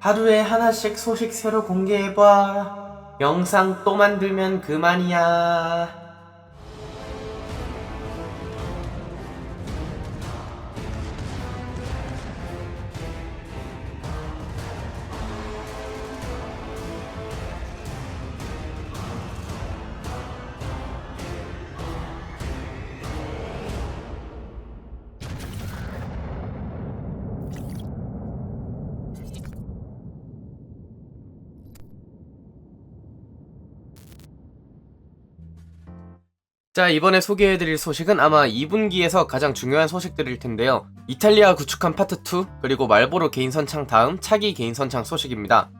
하루에 하나씩 소식 새로 공개해봐. 영상 또 만들면 그만이야. 자, 이번에 소개해드릴 소식은 아마 2분기에서 가장 중요한 소식들일 텐데요. 이탈리아 구축한 파트 2, 그리고 말보로 개인 선창 다음 차기 개인 선창 소식입니다.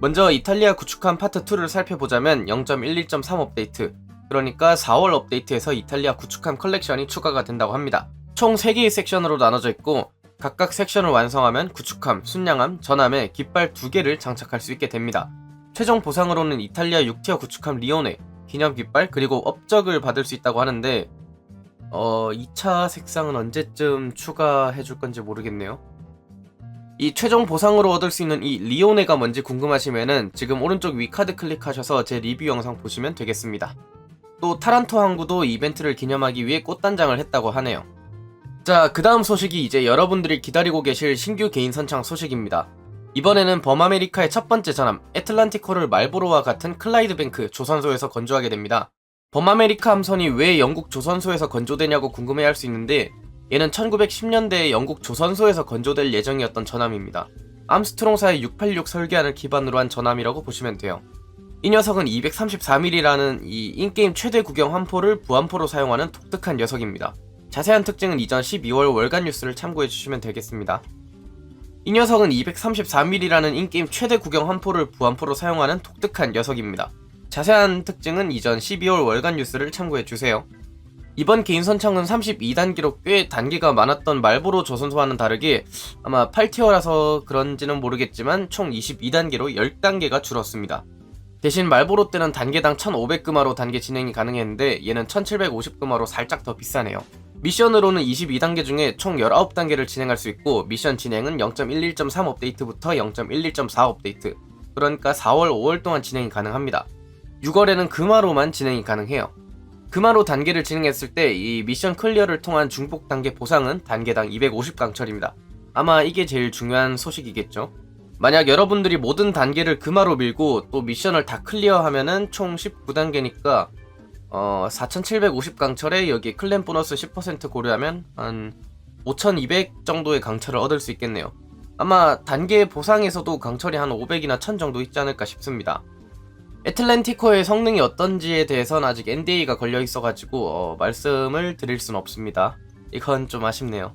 먼저 이탈리아 구축한 파트 2를 살펴보자면 0.11.3 업데이트, 그러니까 4월 업데이트에서 이탈리아 구축한 컬렉션이 추가가 된다고 합니다. 총 3개의 섹션으로 나눠져 있고, 각각 섹션을 완성하면 구축함, 순양함, 전함에 깃발 2개를 장착할 수 있게 됩니다. 최종 보상으로는 이탈리아 6티어 구축함 리오네, 기념 깃발 그리고 업적을 받을 수 있다고 하는데 어 2차 색상은 언제쯤 추가해 줄 건지 모르겠네요. 이 최종 보상으로 얻을 수 있는 이 리오네가 뭔지 궁금하시면은 지금 오른쪽 위 카드 클릭하셔서 제 리뷰 영상 보시면 되겠습니다. 또 타란토 항구도 이벤트를 기념하기 위해 꽃단장을 했다고 하네요. 자, 그 다음 소식이 이제 여러분들이 기다리고 계실 신규 개인 선창 소식입니다. 이번에는 범아메리카의 첫 번째 전함 애틀란티코를 말보로와 같은 클라이드 뱅크 조선소에서 건조하게 됩니다. 범아메리카 함선이 왜 영국 조선소에서 건조되냐고 궁금해할 수 있는데 얘는 1910년대에 영국 조선소에서 건조될 예정이었던 전함입니다. 암스트롱사의 686 설계안을 기반으로 한 전함이라고 보시면 돼요. 이 녀석은 234mm라는 이 인게임 최대 구경 함포를 부함포로 사용하는 독특한 녀석입니다. 자세한 특징은 이전 12월 월간 뉴스를 참고해 주시면 되겠습니다. 이 녀석은 234mm라는 인게임 최대 구경 함포를 부함포로 사용하는 독특한 녀석입니다. 자세한 특징은 이전 12월 월간 뉴스를 참고해주세요. 이번 개인 선창은 32단계로 꽤 단계가 많았던 말보로 조선소와는 다르게 아마 8티어라서 그런지는 모르겠지만 총 22단계로 10단계가 줄었습니다. 대신 말보로 때는 단계당 1500금화로 단계 진행이 가능했는데 얘는 1750금화로 살짝 더 비싸네요. 미션으로는 22단계 중에 총 19단계를 진행할 수 있고 미션 진행은 0.11.3 업데이트부터 0.11.4 업데이트 그러니까 4월 5월 동안 진행이 가능합니다. 6월에는 금화로만 진행이 가능해요. 금화로 단계를 진행했을 때 이 미션 클리어를 통한 중복 단계 보상은 단계당 250강철입니다. 아마 이게 제일 중요한 소식이겠죠. 만약 여러분들이 모든 단계를 금화로 밀고 또 미션을 다 클리어하면은 총 19단계니까 어, 4750 강철에 여기 클랜 보너스 10% 고려하면 한 5200 정도의 강철을 얻을 수 있겠네요. 아마 단계 보상에서도 강철이 한 500이나 1000 정도 있지 않을까 싶습니다. 애틀랜티코의 성능이 어떤지에 대해서는 아직 NDA가 걸려 있어가지고 어, 말씀을 드릴 순 없습니다. 이건 좀 아쉽네요.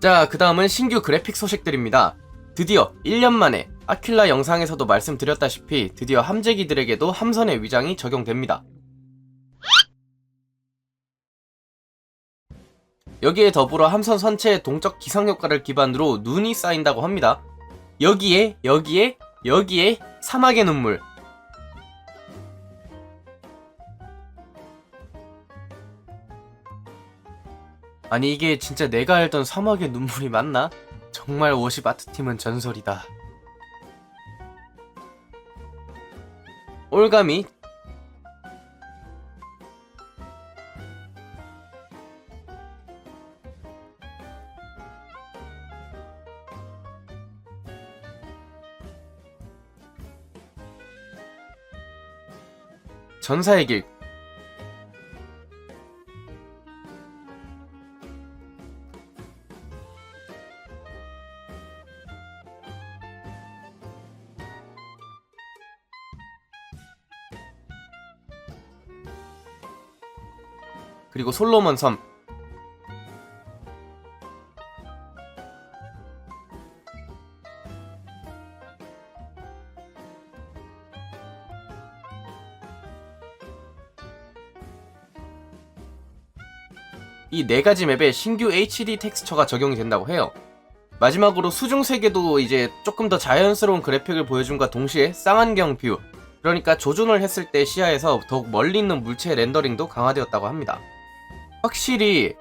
자, 그 다음은 신규 그래픽 소식들입니다. 드디어 1년 만에 아킬라 영상에서도 말씀드렸다시피 드디어 함재기들에게도 함선의 위장이 적용됩니다. 여기에 더불어 함선 선체의 동적 기상 효과를 기반으로 눈이 쌓인다고 합니다. 여기에 여기에 여기에 사막의 눈물. 아니 이게 진짜 내가 알던 사막의 눈물이 맞나? 정말 50 아트팀은 전설이다. 올가미 전사의 길 그리고 솔로몬 섬 이 네 가지 맵에 신규 HD 텍스처가 적용이 된다고 해요. 마지막으로 수중 세계도 이제 조금 더 자연스러운 그래픽을 보여줌과 동시에 쌍안경 뷰, 그러니까 조준을 했을 때 시야에서 더욱 멀리 있는 물체 렌더링도 강화되었다고 합니다. 확실히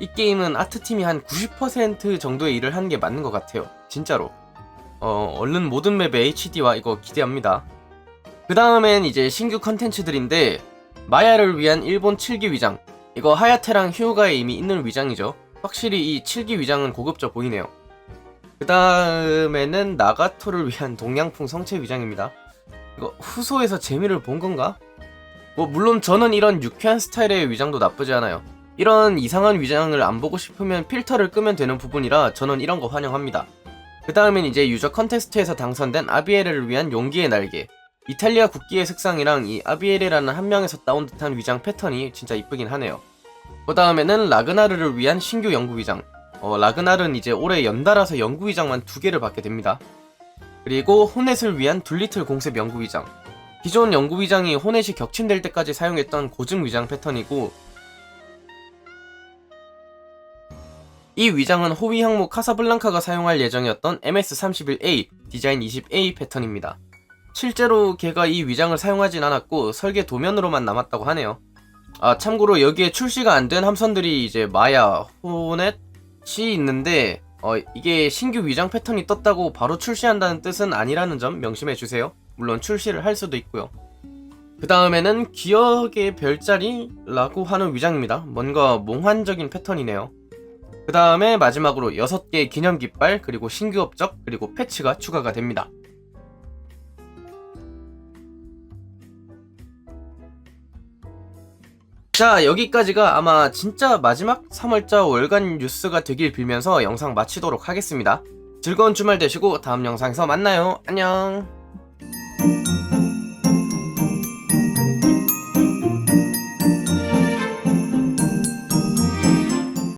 이 게임은 아트팀이 한 90% 정도의 일을 한 게 맞는 것 같아요. 진짜로. 어, 얼른 모든 맵의 HD와 이거 기대합니다. 그 다음엔 이제 신규 컨텐츠들인데 마야를 위한 일본 7기 위장 이거 하야테랑 휴가에 이미 있는 위장이죠. 확실히 이 7기 위장은 고급져 보이네요. 그 다음에는 나가토를 위한 동양풍 성체 위장입니다. 이거 후소에서 재미를 본 건가? 뭐 물론 저는 이런 유쾌한 스타일의 위장도 나쁘지 않아요. 이런 이상한 위장을 안 보고 싶으면 필터를 끄면 되는 부분이라 저는 이런 거 환영합니다. 그 다음엔 이제 유저 컨테스트에서 당선된 아비에레를 위한 용기의 날개. 이탈리아 국기의 색상이랑 이 아비에레라는 한 명에서 따온 듯한 위장 패턴이 진짜 이쁘긴 하네요. 그 다음에는 라그나르를 위한 신규 연구 위장. 어, 라그나르는 이제 올해 연달아서 연구 위장만 두 개를 받게 됩니다. 그리고 호넷을 위한 둘리틀 공습 연구 위장. 기존 연구 위장이 호넷이 격침될 때까지 사용했던 고증 위장 패턴이고 이 위장은 호위 항목 카사블랑카가 사용할 예정이었던 MS-31A 디자인 20A 패턴입니다. 실제로 걔가 이 위장을 사용하진 않았고 설계 도면으로만 남았다고 하네요. 아 참고로 여기에 출시가 안 된 함선들이 이제 마야, 호넷이 있는데 어, 이게 신규 위장 패턴이 떴다고 바로 출시한다는 뜻은 아니라는 점 명심해 주세요. 물론 출시를 할 수도 있고요. 그 다음에는 기억의 별자리라고 하는 위장입니다. 뭔가 몽환적인 패턴이네요. 그 다음에 마지막으로 6개의 기념 깃발, 그리고 신규 업적, 그리고 패치가 추가가 됩니다. 자, 여기까지가 아마 진짜 마지막 3월자 월간 뉴스가 되길 빌면서 영상 마치도록 하겠습니다. 즐거운 주말 되시고 다음 영상에서 만나요. 안녕.